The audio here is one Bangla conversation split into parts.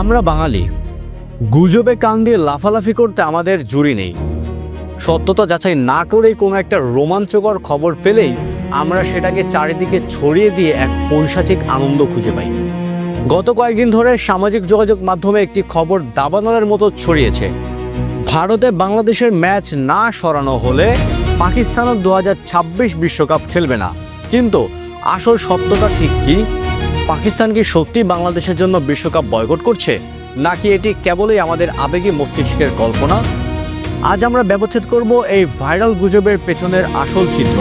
আমরা বাঙালি। গুজবে কান দিয়ে লাফালাফি করতে আমাদের জুড়ি নেই। সত্যতা যাচাই না করেই কোনো একটা রোমাঞ্চকর খবর পেলেই আমরা সেটাকে চারিদিকে ছড়িয়ে দিয়ে এক পৈশাচিক আনন্দ খুঁজে পাই। গত কয়েকদিন ধরে সামাজিক যোগাযোগ মাধ্যমে একটি খবর দাবানলের মতো ছড়িয়েছে। ভারতে বাংলাদেশের ম্যাচ না সরানো হলে পাকিস্তানও দু বিশ্বকাপ খেলবে না। কিন্তু আসল সত্যটা ঠিক কি? পাকিস্তান কি সত্যি বাংলাদেশের জন্য বিশ্বকাপ বয়কট করছে? নাকি এটি কেবলই আমাদের আবেগী মস্তিষ্কের কল্পনা? আজ আমরা ব্যবচ্ছেদ করব এই ভাইরাল গুজবের পেছনের আসল চিত্র।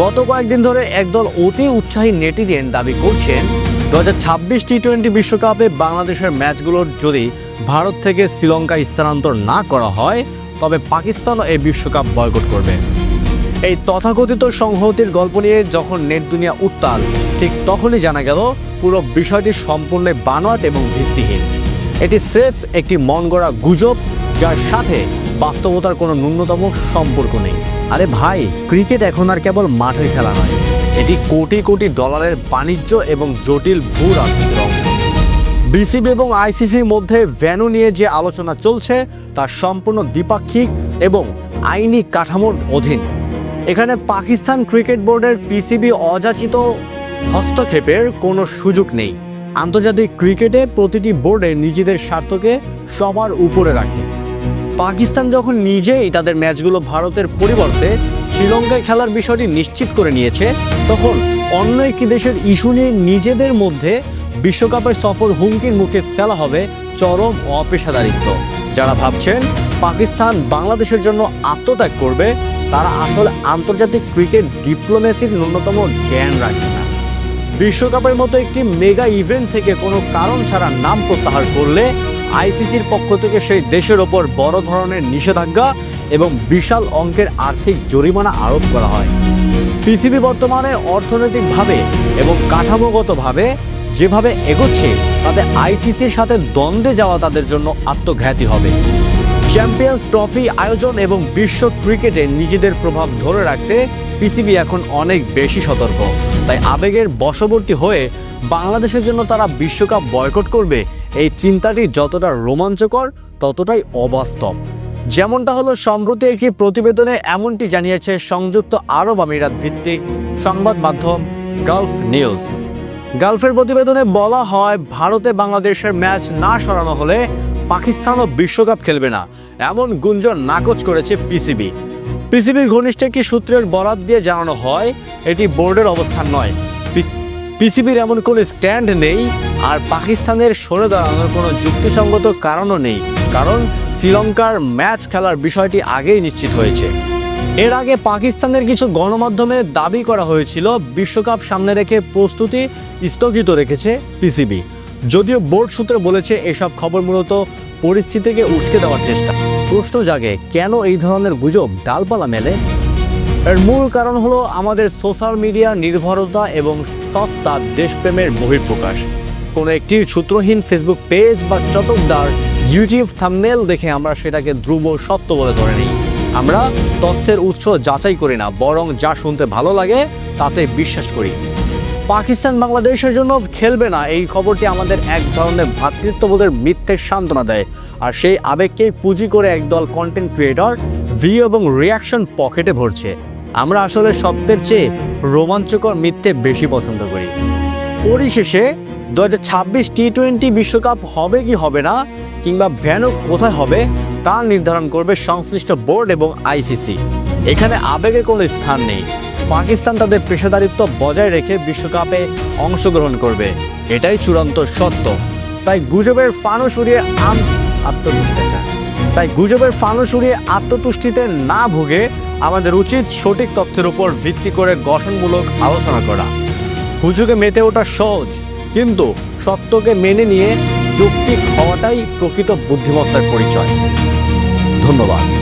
গত কয়েকদিন ধরে একদল অতি উৎসাহী নেটিজেন দাবি করছেন, দু হাজার ছাব্বিশ টি টোয়েন্টি বিশ্বকাপে বাংলাদেশের ম্যাচগুলোর যদি ভারত থেকে শ্রীলঙ্কা স্থানান্তর না করা হয়, তবে পাকিস্তানও এই বিশ্বকাপ বয়কট করবে। এই তথাকথিত সংহতির গল্প নিয়ে যখন নেট দুনিয়া উত্তাল, ঠিক তখনই জানা গেল পুরো বিষয়টি সম্পূর্ণ বানোয়াট এবং ভিত্তিহীন। এটি স্রেফ একটি মন গড়া গুজব যার সাথে বাস্তবতার কোনো ন্যূনতম সম্পর্ক নেই। আরে ভাই, ক্রিকেট এখন আর কেবল মাঠে খেলা নয়, এটি কোটি কোটি ডলারের বাণিজ্য এবং জটিল ভূ রাজনীতির অংশ। বিসিবি এবং আইসিসির মধ্যে ভ্যানু নিয়ে যে আলোচনা চলছে, তা সম্পূর্ণ দ্বিপাক্ষিক এবং আইনি কাঠামোর অধীন। এখানে পাকিস্তান ক্রিকেট বোর্ডের পিসিবি অযাচিত হস্তক্ষেপের কোনো সুযোগ নেই। আন্তর্জাতিক ক্রিকেটে প্রতিটি বোর্ডে নিজেদের স্বার্থকে সবার উপরে রাখে। পাকিস্তান যখন নিজেই তাদের ম্যাচগুলো ভারতের পরিবর্তে শ্রীলঙ্কায় খেলার বিষয়টি নিশ্চিত করে নিয়েছে, তখন অন্য একটি দেশের ইস্যু নিয়ে নিজেদের মধ্যে বিশ্বকাপের সফর হুমকির মুখে ফেলা হবে চরম অপেশাদারিত্ব। যারা ভাবছেন পাকিস্তান বাংলাদেশের জন্য আত্মত্যাগ করবে তারা আসলে আন্তর্জাতিক ক্রিকেট ডিপ্লোমেসির ন্যূনতম জ্ঞান রাখে না। বিশ্বকাপের মতো একটি মেগা ইভেন্ট থেকে কোনো কারণ ছাড়া নাম প্রত্যাহার করলে আইসিসির পক্ষ থেকে সেই দেশের ওপর বড় ধরনের নিষেধাজ্ঞা এবং বিশাল অঙ্কের আর্থিক জরিমানা আরোপ করা হয়। পৃথিবী বর্তমানে অর্থনৈতিকভাবে এবং কাঠামোগতভাবে যেভাবে এগোচ্ছে, তাতে আইসিসির সাথে দ্বন্দ্বে যাওয়া তাদের জন্য আত্মঘাতী হবে। চ্যাম্পিয়ন্স ট্রফি আয়োজন এবং বিশ্ব ক্রিকেটে নিজেদের প্রভাব ধরে রাখতে পিসিবি এখন অনেক বেশি সতর্ক। তাই আবেগের বশবর্তী হয়ে বাংলাদেশের জন্য তারা বিশ্বকাপ বয়কট করবে, এই চিন্তাটি যতটা রোমাঞ্চকর, ততটাই অবাস্তব। যেমনটা হলো সম্প্রতি একটি প্রতিবেদনে এমনটি জানিয়েছে সংযুক্ত আরব আমিরাত ভিত্তিক সংবাদ মাধ্যম গালফ নিউজ গালফের প্রতিবেদনে বলা হয়, ভারতে বাংলাদেশের ম্যাচ না সরানো হলে পাকিস্তানও বিশ্বকাপ খেলবে না। এমন গুঞ্জন নাকচ করেছে পিসিবি। পিসিবির ঘনিষ্ঠ একটি সূত্রের বরাত দিয়ে জানানো হয়, এটি বোর্ডের অবস্থান নয়। পিসিবির এমন কোনো স্ট্যান্ড নেই, আর পাকিস্তানের সরে দাঁড়ানোর কোনো যুক্তিসঙ্গত কারণও নেই, কারণ শ্রীলঙ্কার ম্যাচ খেলার বিষয়টি আগেই নিশ্চিত হয়েছে। এর আগে পাকিস্তানের কিছু গণমাধ্যমে দাবি করা হয়েছিল, বিশ্বকাপ সামনে রেখে প্রস্তুতি স্থগিত রেখেছে পিসিবি। যদিও বোর্ড সূত্র বলেছে এসব খবর মূলত পরিস্থিতিকে উস্কে দেওয়ার চেষ্টা। প্রশ্ন জাগে, কেন এই ধরনের গুজব ডালপালা মেলে? এর মূল কারণ হলো আমাদের সোশ্যাল মিডিয়া নির্ভরতা এবং সস্তা দেশপ্রেমের বহিঃপ্রকাশ। কোনো একটি সূত্রহীন ফেসবুক পেজ বা চটকদার ইউটিউব থামনেল দেখে আমরা সেটাকে ধ্রুব সত্য বলে ধরে নিই। আমরা তথ্যের উৎস যাচাই করি না, বরং যা শুনতে ভালো লাগে তাতে বিশ্বাস করি। পাকিস্তান বাংলাদেশের জন্য খেলবে না, এই খবরটি আমাদের এক ধরনের ভ্রাতৃত্ববোধের মিথ্যের সান্ত্বনা দেয়। আর সেই আবেগকেই পুঁজি করে একদল কন্টেন্ট ক্রিয়েটর ভিউ এবং রিয়াকশন পকেটে ভরছে। আমরা আসলে সত্যের চেয়ে রোমাঞ্চকর মিথ্যে বেশি পছন্দ করি। পরিশেষে দু হাজার ছাব্বিশ টি টোয়েন্টি বিশ্বকাপ হবে কি হবে না, কিংবা ভ্যানু কোথায় হবে, তা নির্ধারণ করবে সংশ্লিষ্ট বোর্ড এবং আইসিসি এখানে আবেগের কোনো স্থান নেই। পাকিস্তান তাদের পেশাদারিত্ব বজায় রেখে বিশ্বকাপে অংশগ্রহণ করবে। এটাই চূড়ান্ত সত্য। তাই গুজবের ফানুস উড়িয়ে আম আত্মতুষ্টি চায়। তাই গুজবের ফানুস উড়িয়ে আত্মতুষ্টিতে না ভুগে আমাদের উচিত সঠিক তথ্যের উপর ভিত্তি করে গঠনমূলক আলোচনা করা। হুজুগে মেতে ওঠা সহজ, কিন্তু সত্যকে মেনে নিয়ে যৌক্তিক হওয়াটাই প্রকৃত বুদ্ধিমত্তার পরিচয়। ধন্যবাদ।